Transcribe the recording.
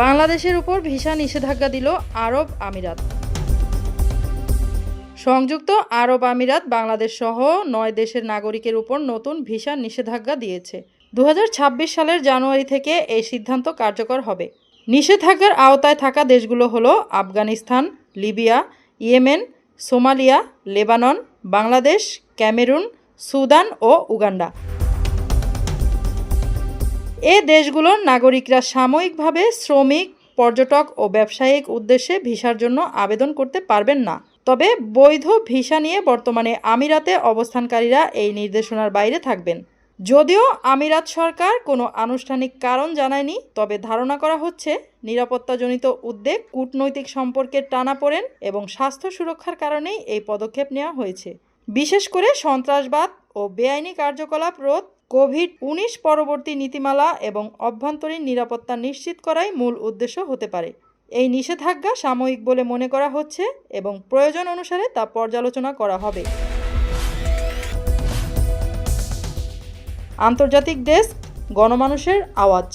বাংলাদেশের উপর ভিসা নিষেধাজ্ঞা দিল আরব আমিরাত। সংযুক্ত আরব আমিরাত বাংলাদেশ সহ নয় দেশের নাগরিকের উপর নতুন ভিসা নিষেধাজ্ঞা দিয়েছে। দু হাজার ছাব্বিশ সালের জানুয়ারি থেকে এই সিদ্ধান্ত কার্যকর হবে। নিষেধাজ্ঞার আওতায় থাকা দেশগুলো হলো Afghanistan, Libya, Yemen, Somalia, Lebanon, Bangladesh, Cameroon, Sudan ও উগান্ডা। এ দেশগুলোর নাগরিকরা সাময়িকভাবে শ্রমিক, পর্যটক ও ব্যবসায়িক উদ্দেশ্যে ভিসার জন্য আবেদন করতে পারবেন না। তবে বৈধ ভিসা নিয়ে বর্তমানে আমিরাতে অবস্থানকারীরা এই নির্দেশনার বাইরে থাকবেন। যদিও আমিরাত সরকার কোনো আনুষ্ঠানিক কারণ জানায়নি, তবে ধারণা করা হচ্ছে নিরাপত্তাজনিত উদ্বেগ, কূটনৈতিক সম্পর্কের টানাপোড়েন এবং স্বাস্থ্য সুরক্ষার কারণেই এই পদক্ষেপ নেওয়া হয়েছে। বিশেষ করে সন্ত্রাসবাদ ও বেআইনি কার্যকলাপ রোধ কোভিড উনিশ পরবর্তী নীতিমালা এবং অভ্যন্তরীণ নিরাপত্তা নিশ্চিত করাই মূল উদ্দেশ্য হতে পারে। এই নিষেধাজ্ঞা সাময়িক বলে মনে করা হচ্ছে এবং প্রয়োজন অনুসারে তা পর্যালোচনা করা হবে। আন্তর্জাতিক ডেস্ক, গণমানুষের আওয়াজ।